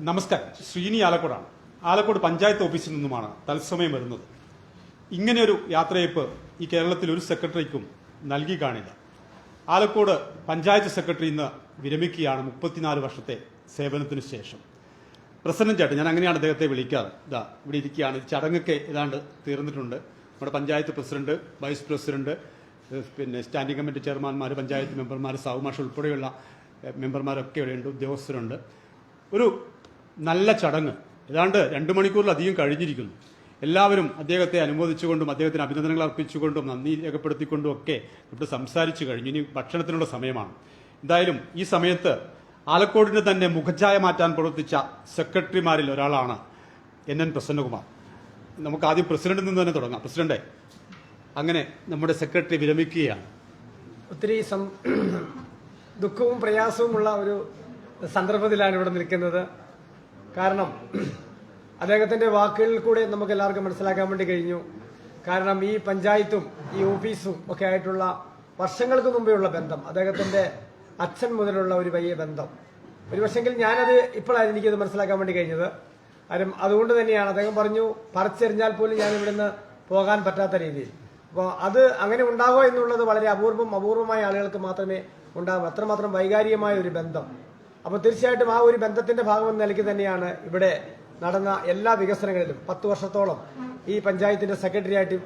നമസ്കാരം. ശ്രീനി ആലക്കോടാണ്. ആലക്കോട് പഞ്ചായത്ത് ഓഫീസിൽ നിന്നുമാണ് തത്സമയം വരുന്നത്. ഇങ്ങനെയൊരു യാത്രയപ്പ് ഈ കേരളത്തിൽ ഒരു സെക്രട്ടറിക്കും നൽകി കാണില്ല. ആലക്കോട് പഞ്ചായത്ത് സെക്രട്ടറി ഇന്ന് വിരമിക്കുകയാണ് മുപ്പത്തിനാല് വർഷത്തെ സേവനത്തിന് ശേഷം. പ്രസിഡന്റ് ചേട്ടൻ ഞാൻ അങ്ങനെയാണ് അദ്ദേഹത്തെ വിളിക്കാറ്. ഇതാ ഇവിടെ ഇരിക്കുകയാണ്. ചടങ്ങൊക്കെ ഏതാണ്ട് തീർന്നിട്ടുണ്ട്. നമ്മുടെ പഞ്ചായത്ത് പ്രസിഡന്റ് വൈസ് പ്രസിഡന്റ് പിന്നെ സ്റ്റാൻഡിംഗ് കമ്മിറ്റി ചെയർമാൻമാർ പഞ്ചായത്ത് മെമ്പർമാർ സാവുമാഷ ഉൾപ്പെടെയുള്ള മെമ്പർമാരൊക്കെ ഇവിടെയുണ്ട് ഉദ്യോഗസ്ഥരുണ്ട്. ഒരു നല്ല ചടങ്ങ്. ഏതാണ്ട് രണ്ട് മണിക്കൂറിലധികം കഴിഞ്ഞിരിക്കുന്നു. എല്ലാവരും അദ്ദേഹത്തെ അനുമോദിച്ചുകൊണ്ടും അദ്ദേഹത്തിന് അഭിനന്ദനങ്ങൾ അർപ്പിച്ചുകൊണ്ടും നന്ദി രേഖപ്പെടുത്തിക്കൊണ്ടും ഒക്കെ ഇവിടെ സംസാരിച്ചു കഴിഞ്ഞു. ഇനി ഭക്ഷണത്തിനുള്ള സമയമാണ്. എന്തായാലും ഈ സമയത്ത് ആലക്കോടിന് തന്നെ മുഖച്ഛായ മാറ്റാൻ പ്രവർത്തിച്ച സെക്രട്ടറിമാരിൽ ഒരാളാണ് എൻ എൻ പ്രസന്നകുമാർ. നമുക്ക് ആദ്യം പ്രസിഡന്റിൽ നിന്ന് തന്നെ തുടങ്ങാം. പ്രസിഡന്റ് അങ്ങനെ നമ്മുടെ സെക്രട്ടറി വിരമിക്കുകയാണ്. ഒത്തിരി ദുഃഖവും പ്രയാസവുമുള്ള ഒരു സന്ദർഭത്തിലാണ് ഇവിടെ നിൽക്കുന്നത്. കാരണം അദ്ദേഹത്തിന്റെ വാക്കുകളിൽ കൂടെ നമുക്ക് എല്ലാവർക്കും മനസ്സിലാക്കാൻ വേണ്ടി കഴിഞ്ഞു. കാരണം ഈ പഞ്ചായത്തും ഈ ഓഫീസും ഒക്കെ ആയിട്ടുള്ള വർഷങ്ങൾക്ക് മുമ്പെയുള്ള ബന്ധം അദ്ദേഹത്തിന്റെ അച്ഛൻ മുതലുള്ള ഒരു വലിയ ബന്ധം. ഒരു പക്ഷെങ്കിൽ ഞാനത് ഇപ്പോഴാണ് എനിക്കത് മനസ്സിലാക്കാൻ വേണ്ടി കഴിഞ്ഞത്. കാര്യം അതുകൊണ്ട് തന്നെയാണ് അദ്ദേഹം പറഞ്ഞു പറിച്ചെറിഞ്ഞാൽ പോലും ഞാൻ ഇവിടുന്ന് പോകാൻ പറ്റാത്ത രീതിയിൽ. അപ്പോൾ അത് അങ്ങനെ ഉണ്ടാവുക എന്നുള്ളത് വളരെ അപൂർവം അപൂർവമായ ആളുകൾക്ക് മാത്രമേ ഉണ്ടാകും അത്രമാത്രം വൈകാരികമായ ഒരു ബന്ധം. അപ്പോൾ തീർച്ചയായിട്ടും ആ ഒരു ബന്ധത്തിന്റെ ഭാഗമെന്ന നിലയ്ക്ക് തന്നെയാണ് ഇവിടെ നടന്ന എല്ലാ വികസനങ്ങളിലും പത്ത് വർഷത്തോളം ഈ പഞ്ചായത്തിന്റെ സെക്രട്ടറി ആയിട്ട്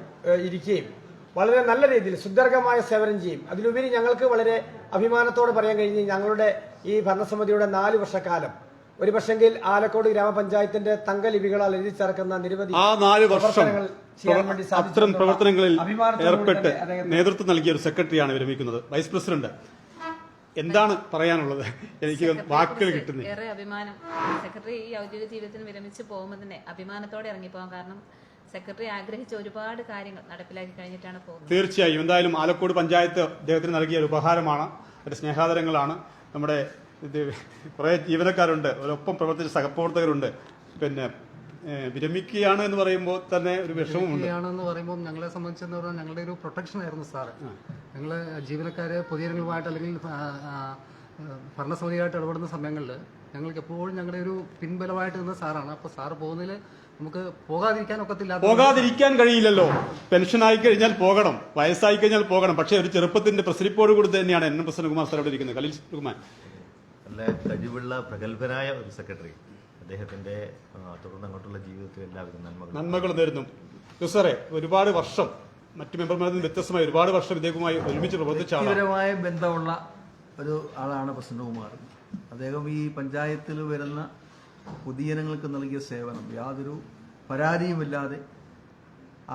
ഇരിക്കുകയും വളരെ നല്ല രീതിയിൽ സുദീർഘമായ സേവനം ചെയ്യും. അതിലുപരി ഞങ്ങൾക്ക് വളരെ അഭിമാനത്തോടെ പറയാൻ കഴിഞ്ഞ് ഞങ്ങളുടെ ഈ ഭരണസമിതിയുടെ നാല് വർഷക്കാലം. ഒരു പക്ഷെങ്കിൽ ആലക്കോട് ഗ്രാമപഞ്ചായത്തിന്റെ തങ്കലിപികളാൽ എഴുതി ചേർക്കുന്ന നിരവധി ആ നാല് വർഷം അത്തരം പ്രവർത്തനങ്ങളിൽ ഏർപ്പെട്ട് നേതൃത്വം നൽകിയ ഒരു സെക്രട്ടറിയാണ് വിരമിക്കുന്നത് വൈസ് പ്രസിഡന്റ് എന്താണ് പറയാനുള്ളത്? എനിക്ക് വാക്കുകൾ കിട്ടുന്നത് ഏറെ അഭിമാനം. സെക്രട്ടറി ഈ ഔദ്യോഗിക ജീവിതത്തിന് വിരമിച്ച് പോകുമ്പോൾ തന്നെ അഭിമാനത്തോടെ ഇറങ്ങിപ്പോകാൻ കാരണം സെക്രട്ടറി ആഗ്രഹിച്ച ഒരുപാട് കാര്യങ്ങൾ നടപ്പിലാക്കി കഴിഞ്ഞിട്ടാണ് പോകുന്നത്. തീർച്ചയായും. എന്തായാലും ആലക്കോട് പഞ്ചായത്ത് അദ്ദേഹത്തിന് നൽകിയ ഒരു ഉപഹാരമാണ്. ഒരു സ്നേഹാദരങ്ങളാണ്. നമ്മുടെ കുറേ ജീവനക്കാരുണ്ട്. ഒരൊപ്പം പ്രവർത്തിച്ച സഹപ്രവർത്തകരുണ്ട്. പിന്നെ വിരമിക്കുകയാണ് എന്ന് പറയുമ്പോൾ തന്നെ ഒരു വിഷമമുണ്ട്. പറയുമ്പോൾ ഞങ്ങളെ സംബന്ധിച്ചെന്ന് പറഞ്ഞാൽ ഞങ്ങളുടെ ഒരു പ്രൊട്ടക്ഷൻ ആയിരുന്നു സാറ്. ഞങ്ങൾ ജീവനക്കാരെ പൊതുജനങ്ങളുമായിട്ട് അല്ലെങ്കിൽ ആ, ആ, ഭരണസമിതിയായിട്ട് ഇടപെടുന്ന സമയങ്ങളിൽ ഞങ്ങൾക്ക് എപ്പോഴും ഞങ്ങളുടെ ഒരു പിൻബലമായിട്ട് നിന്ന സാറാണ്. അപ്പോൾ സാറ് പോകുന്നതിൽ നമുക്ക് പോകാതിരിക്കാൻ ഒക്കത്തില്ല പോകാതിരിക്കാൻ കഴിയില്ലല്ലോ. പെൻഷൻ ആയി കഴിഞ്ഞാൽ പോകണം. വയസ്സായി കഴിഞ്ഞാൽ പോകണം. പക്ഷേ ഒരു ചെറുപ്പത്തിന്റെ പ്രസരിപ്പോട് കൂടി തന്നെയാണ് എൻ എം പ്രസന്നകുമാർ സാർ അവിടെ ഇരിക്കുന്നത് കലിൽ കുമാർ നല്ല കഴിവുള്ള പ്രഗത്ഭനായ ഒരു സെക്രട്ടറി. അദ്ദേഹത്തിന്റെ തുടർന്ന് അങ്ങോട്ടുള്ള ജീവിതത്തിൽ എല്ലാവരും നന്മകൾ. നന്മകൾ നേരുന്നു. സാറേ ഒരുപാട് വർഷം മറ്റു മെമ്പർമാരിൽ നിന്ന് വ്യത്യസ്തമായി ഒരുപാട് വർഷം ഇദ്ദേഹവുമായി ഒരുമിച്ച് പ്രവർത്തിച്ച ആളാണ്. വ്യക്തിപരമായ ബന്ധമുള്ള ഒരു ആളാണ് പ്രസന്നകുമാർ അദ്ദേഹം ഈ പഞ്ചായത്തിൽ വരുന്ന പൊതുജനങ്ങൾക്ക് നൽകിയ സേവനം യാതൊരു പരാതിയുമില്ലാതെ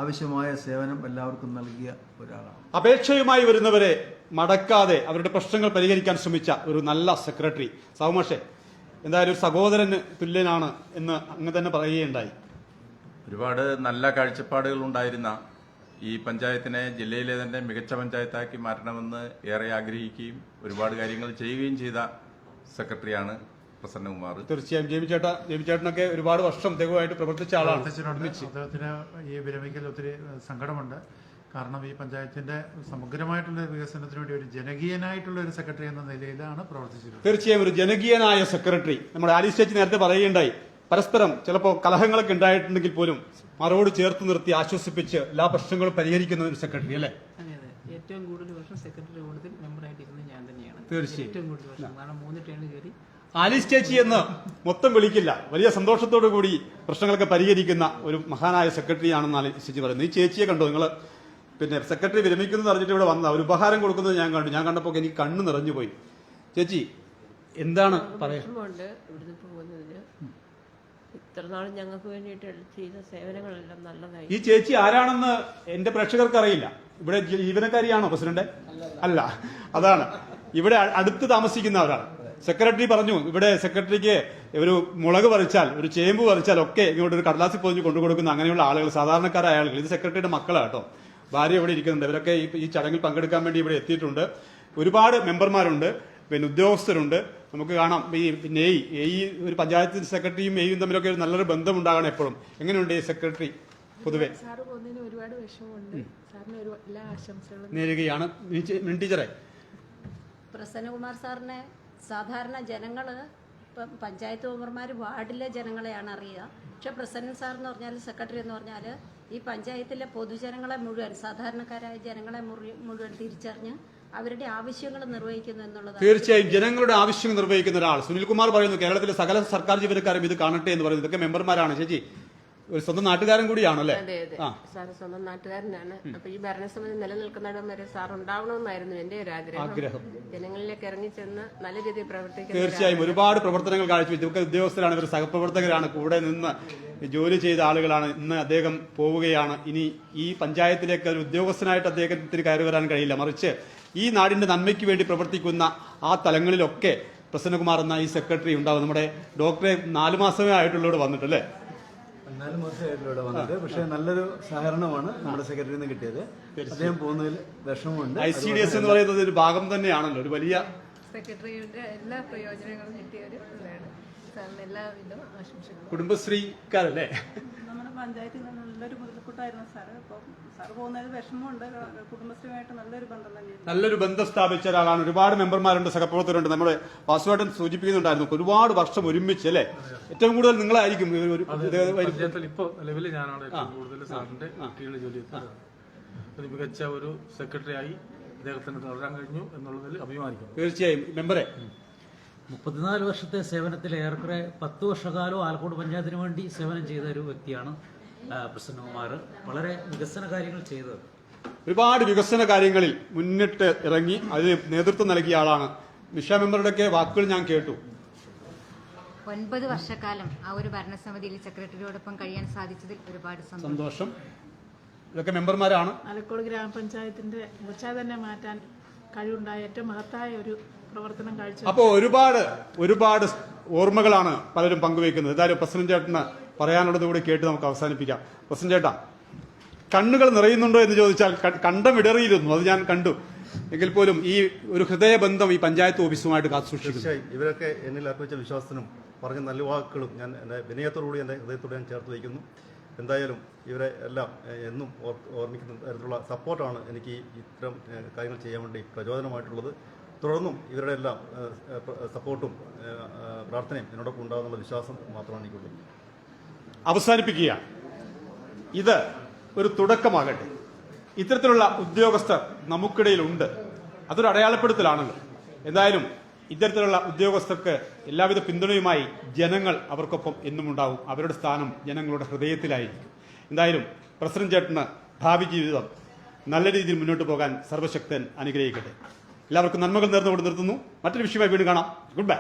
ആവശ്യമായ സേവനം എല്ലാവർക്കും നൽകിയ ഒരാളാണ്. അപേക്ഷയുമായി വരുന്നവരെ മടക്കാതെ അവരുടെ പ്രശ്നങ്ങൾ പരിഹരിക്കാൻ ശ്രമിച്ച ഒരു നല്ല സെക്രട്ടറി. സൗമഷെ എന്തായാലും ഒരു സഹോദരന് തുല്യനാണ് എന്ന് അങ്ങ് തന്നെ പറയുകയുണ്ടായി. ഒരുപാട് നല്ല കാഴ്ചപ്പാടുകൾ ഉണ്ടായിരുന്ന ഈ പഞ്ചായത്തിനെ ജില്ലയിലെ തന്നെ മികച്ച പഞ്ചായത്താക്കി മാറ്റണമെന്ന് ഏറെ ആഗ്രഹിക്കുകയും ഒരുപാട് കാര്യങ്ങൾ ചെയ്യുകയും ചെയ്ത സെക്രട്ടറിയാണ് പ്രസന്നകുമാർ. തീർച്ചയായും ജെയിംസ് ചേട്ടാ ജെയിംസ് ചേട്ടനൊക്കെ ഒരുപാട് വർഷം അദ്ദേഹവുമായിട്ട് പ്രവർത്തിച്ച ആളാണ്. അദ്ദേഹത്തിന് ഈ വിരമിക്കൽ ഒത്തിരി സങ്കടമുണ്ട്. കാരണം ഈ പഞ്ചായത്തിന്റെ സമഗ്രമായിട്ടുള്ള വികസനത്തിന് വേണ്ടി ഒരു ജനകീയനായിട്ടുള്ള ഒരു സെക്രട്ടറി എന്ന നിലയിലാണ് പ്രവർത്തിച്ചിരുന്നത്. തീർച്ചയായും ഒരു ജനകീയനായ സെക്രട്ടറി. നമ്മുടെ ആലീസ് ചേച്ചി നേരത്തെ പറയുകയുണ്ടായി പരസ്പരം ചിലപ്പോൾ കലഹങ്ങളൊക്കെ ഉണ്ടായിട്ടുണ്ടെങ്കിൽ പോലും മറോട് ചേർത്ത് നിർത്തി ആശ്വസിപ്പിച്ച് എല്ലാ പ്രശ്നങ്ങളും പരിഹരിക്കുന്ന ഒരു സെക്രട്ടറി അല്ലേ? അതെ അതെ. ഏറ്റവും കൂടുതൽ വർഷം സെക്രട്ടറി കൂടുതൽ മെമ്പറായിട്ടിരുന്നത് ഞാൻ തന്നെയാണ്. തീർച്ചയായും. ഏറ്റവും കൂടുതൽ വർഷം. കാരണം മൂന്ന് ടേൺ കയറി ആലീസ് ചേച്ചി എന്ന് മൊത്തം വിളിക്കില്ല. വലിയ സന്തോഷത്തോടു കൂടി പ്രശ്നങ്ങളൊക്കെ പരിഹരിക്കുന്ന ഒരു മഹാനായ സെക്രട്ടറിയാണെന്ന് ആലീസ് ചേച്ചി പറയുന്നത്. ഈ ചേച്ചിയെ കണ്ടോ നിങ്ങൾ? പിന്നെ സെക്രട്ടറി വിരമിക്കുന്നത് അറിഞ്ഞിട്ട് ഇവിടെ വന്ന ഒരു ഉപഹാരം കൊടുക്കുന്നത് ഞാൻ കണ്ടു. ഞാൻ കണ്ടപ്പോൾ എനിക്ക് കണ്ണ് നിറഞ്ഞു പോയി ചേച്ചി എന്താണ് പറയാ? ഇത്ര ഞങ്ങൾക്ക് വേണ്ടിയിട്ട് ചെയ്ത സേവനങ്ങളെല്ലാം നല്ലതായി. ഈ ചേച്ചി ആരാണെന്ന് എന്റെ പ്രേക്ഷകർക്ക് അറിയില്ല ഇവിടെ ജീവനക്കാരിയാണോ പ്രസിഡന്റ്? അല്ല അതാണ്. ഇവിടെ അടുത്ത് താമസിക്കുന്നവരാണ് സെക്രട്ടറി പറഞ്ഞു ഇവിടെ സെക്രട്ടറിക്ക് ഒരു മുളക് പറിച്ചാൽ ഒരു ചേമ്പ് പറിച്ചാൽ ഒക്കെ ഇങ്ങോട്ട് ഒരു കടലാസിൽ പൊതിഞ്ഞ് കൊണ്ടു കൊടുക്കുന്ന അങ്ങനെയുള്ള ആളുകൾ സാധാരണക്കാരായ ആളുകൾ. ഇത് സെക്രട്ടറിയുടെ മക്കളാട്ടോ ഭാര്യ ഇവിടെ ഇരിക്കുന്നുണ്ട്. ഇവരൊക്കെ ഈ- ചടങ്ങിൽ പങ്കെടുക്കാൻ വേണ്ടി ഇവിടെ എത്തിയിട്ടുണ്ട്. ഒരുപാട് മെമ്പർമാരുണ്ട്. പിന്നെ ഉദ്യോഗസ്ഥരുണ്ട്. നമുക്ക് കാണാം. ഈ നെയ് ഈ ഒരു പഞ്ചായത്ത് സെക്രട്ടറിയും എയും തമ്മിലൊക്കെ ഒരു നല്ലൊരു ബന്ധം ഉണ്ടാകണം എപ്പോഴും. എങ്ങനെയുണ്ട് ഈ സെക്രട്ടറി പൊതുവെ? ഒരുപാട് വിഷമമുണ്ട്. സാറിന് ഒരു എല്ലാ ആശംസകളും. നേരുകയാണ്. ടീച്ചറെ. പ്രസന്നകുമാർ സാറിനെ സാധാരണ ജനങ്ങൾ ഇപ്പം പഞ്ചായത്ത് മെമ്പർമാർ വാർഡിലെ ജനങ്ങളെയാണ് അറിയുക. പക്ഷെ പ്രസിഡന്റ് സാർ എന്ന് പറഞ്ഞാൽ സെക്രട്ടറി എന്ന് പറഞ്ഞാൽ ഈ പഞ്ചായത്തിലെ പൊതുജനങ്ങളെ മുഴുവൻ സാധാരണക്കാരായ ജനങ്ങളെ മുഴുവൻ തിരിച്ചറിഞ്ഞ് അവരുടെ ആവശ്യങ്ങൾ നിർവഹിക്കുന്നു എന്നുള്ളത് തീർച്ചയായും ജനങ്ങളുടെ ആവശ്യം നിർവഹിക്കുന്ന ഒരാൾ. സുനിൽകുമാർ പറയുന്നു കേരളത്തിലെ സകല സർക്കാർ ജീവനക്കാരും ഇത് കാണട്ടെ എന്ന് പറയുന്നത് ഇതൊക്കെ മെമ്പർമാരാണ്. ചേച്ചി ഒരു സ്വന്തം നാട്ടുകാരൻ കൂടിയാണല്ലേ അതെ അതെ. സാറ് സ്വന്തം നാട്ടുകാരനാണ്. അപ്പൊ ഈ ഭരണസമിതി നിലനിൽക്കുന്നിടം വരെ സാർ ഉണ്ടാവണമെന്നായിരുന്നു എന്റെ ഒരു ആഗ്രഹം. ജനങ്ങളിലേക്ക് ജനങ്ങളിലേക്ക് ഇറങ്ങിച്ചെന്ന് നല്ല രീതിയിൽ പ്രവർത്തിക്കും തീർച്ചയായും ഒരുപാട് പ്രവർത്തനങ്ങൾ കാഴ്ചവെച്ചു. ഇതൊക്കെ ഉദ്യോഗസ്ഥരാണ് ഇവർ സഹപ്രവർത്തകരാണ് കൂടെ നിന്ന് ജോലി ചെയ്ത ആളുകളാണ്. ഇന്ന് അദ്ദേഹം പോവുകയാണ്. ഇനി ഈ പഞ്ചായത്തിലേക്ക് ഒരു ഉദ്യോഗസ്ഥനായിട്ട് അദ്ദേഹത്തിന് കയറി വരാൻ കഴിയില്ല. മറിച്ച് ഈ നാടിന്റെ നന്മയ്ക്ക് വേണ്ടി പ്രവർത്തിക്കുന്ന ആ തലങ്ങളിലൊക്കെ പ്രസന്നകുമാർ എന്ന ഈ സെക്രട്ടറി ഉണ്ടാവും. നമ്മുടെ ഡോക്ടറെ നാലു മാസമേ ആയിട്ടുള്ളവർ വന്നിട്ടല്ലേ നാല് മാസമായിട്ടുള്ള ഇവിടെ വന്നത് പക്ഷേ നല്ലൊരു സഹകരണമാണ് നമ്മുടെ സെക്രട്ടറിയിൽ നിന്ന് കിട്ടിയത്. അദ്ദേഹം പോകുന്നതിൽ വിഷമമുണ്ട്. ഐ സി ഡി എസ് എന്ന് പറയുന്നത് ഒരു ഭാഗം തന്നെയാണല്ലോ ഒരു വലിയ സെക്രട്ടറിയുടെ എല്ലാ പ്രയോജനങ്ങളും കിട്ടിയ ഒരു ഇതാണ്. സാറിന് എല്ലാവിധ ആശംസകളും. കുടുംബശ്രീക്കാരല്ലേ? പഞ്ചായത്തിൽ നിന്ന് നല്ലൊരു മുതൽക്കൂട്ടായിരുന്നു സാറ്. അപ്പം സാറ് പോകുന്നതിൽ വിഷമമുണ്ട്. കുടുംബശ്രീയുമായിട്ട് നല്ലൊരു ബന്ധം തന്നെയാണ് നല്ലൊരു ബന്ധം സ്ഥാപിച്ച ഒരാളാണ്. ഒരുപാട് മെമ്പർമാരുണ്ട് സഹപ്രവർത്തകരുണ്ട്. നമ്മുടെ വാസുവേട്ടൻ സൂചിപ്പിക്കുന്നുണ്ടായിരുന്നു. ഒരുപാട് വർഷം ഒരുമിച്ച് അല്ലേ? ഏറ്റവും കൂടുതൽ നിങ്ങളായിരിക്കും ഇപ്പോൾ നിലവിൽ ഞാനാണ് കൂടുതൽ സാറിന്റെ കീഴിൽ ജോലി ഒരു മികച്ച ഒരു സെക്രട്ടറി ആയി അദ്ദേഹത്തിന് തുടരാൻ കഴിഞ്ഞു എന്നുള്ളതിൽ അഭിമാനിക്കും തീർച്ചയായും. മെമ്പറെ മുപ്പത്തിനാല് വർഷത്തെ സേവനത്തിൽ ഏറെക്കുറെ പത്ത് വർഷക്കാലം ആലക്കോട് പഞ്ചായത്തിന് വേണ്ടി സേവനം ചെയ്ത ഒരു വ്യക്തിയാണ് പ്രസന്നകുമാർ വളരെ വികസന കാര്യങ്ങൾ ചെയ്തത്. ഒരുപാട് വികസന കാര്യങ്ങളിൽ മുന്നിട്ട് ഇറങ്ങി അതിന് നേതൃത്വം നൽകിയ ആളാണ്. നിഷ മെമ്പറുടെയൊക്കെ വാക്കുകൾ ഞാൻ കേട്ടു. ഒൻപത് വർഷക്കാലം ആ ഒരു ഭരണസമിതിയിൽ സെക്രട്ടറിയോടൊപ്പം കഴിയാൻ സാധിച്ചതിൽ ഒരുപാട് സന്തോഷം. ഇതൊക്കെ മെമ്പർമാരാണ്. ആലക്കോട് ഗ്രാമപഞ്ചായത്തിന്റെ മുച്ച തന്നെ മാറ്റാൻ കഴിവുണ്ടായ ഏറ്റവും മഹത്തായ ഒരു അപ്പോൾ ഒരുപാട് ഒരുപാട് ഓർമ്മകളാണ് പലരും പങ്കുവയ്ക്കുന്നത്. ഏതായാലും പ്രസിഡന്റ് ചേട്ടന് പറയാനുള്ളത് കൂടി കേട്ട് നമുക്ക് അവസാനിപ്പിക്കാം. പ്രസിഡന്റ് ചേട്ടാ കണ്ണുകൾ നിറയുന്നുണ്ടോ എന്ന് ചോദിച്ചാൽ കണ്ടം ഇടറിയിരുന്നു. അത് ഞാൻ കണ്ടു. എങ്കിൽ പോലും ഈ ഒരു ഹൃദയബന്ധം ഈ പഞ്ചായത്ത് ഓഫീസുമായിട്ട് കാത്തു സൂക്ഷിക്കുന്നു. തീർച്ചയായും. ഇവരൊക്കെ എന്നിൽ അർപ്പിച്ച വിശ്വാസത്തിനും പറഞ്ഞ നല്ല വാക്കുകളും ഞാൻ എന്റെ വിനയത്തോടുകൂടി എന്റെ ഹൃദയത്തോട് ഞാൻ ചേർത്ത് വയ്ക്കുന്നു. എന്തായാലും ഇവരെ എല്ലാം എന്നും ഓർമ്മിക്കുന്ന തരത്തിലുള്ള സപ്പോർട്ടാണ് എനിക്ക് ഇത്തരം കാര്യങ്ങൾ ചെയ്യാൻ വേണ്ടി പ്രചോദനമായിട്ടുള്ളത്. തുടർന്നും ഇവരുടെ എല്ലാം സപ്പോർട്ടും പ്രാർത്ഥനയും എന്നോടൊപ്പം ഉണ്ടാകുന്നുള്ള വിശ്വാസം മാത്രമാണ് എനിക്കുള്ളത്. അവസാനിപ്പിക്കുക. ഇത് ഒരു തുടക്കമാകട്ടെ. ഇത്തരത്തിലുള്ള ഉദ്യോഗസ്ഥർ നമുക്കിടയിലുണ്ട്. അതൊരു അടയാളപ്പെടുത്തലാണല്ലോ. എന്തായാലും ഇത്തരത്തിലുള്ള ഉദ്യോഗസ്ഥർക്ക് എല്ലാവിധ പിന്തുണയുമായി ജനങ്ങൾ അവർക്കൊപ്പം എന്നും ഉണ്ടാവും അവരുടെ സ്ഥാനം ജനങ്ങളുടെ ഹൃദയത്തിലായിരിക്കും. എന്തായാലും പ്രസിഡന്റ് ചേട്ടന് ഭാവി ജീവിതം നല്ല രീതിയിൽ മുന്നോട്ട് പോകാൻ സർവശക്തൻ അനുഗ്രഹിക്കട്ടെ. എല്ലാവർക്കും നന്മകൾ നേർന്നുകൊണ്ട് നിർത്തുന്നു. മറ്റൊരു വിഷയമായി വീണ്ടും കാണാം. Good bye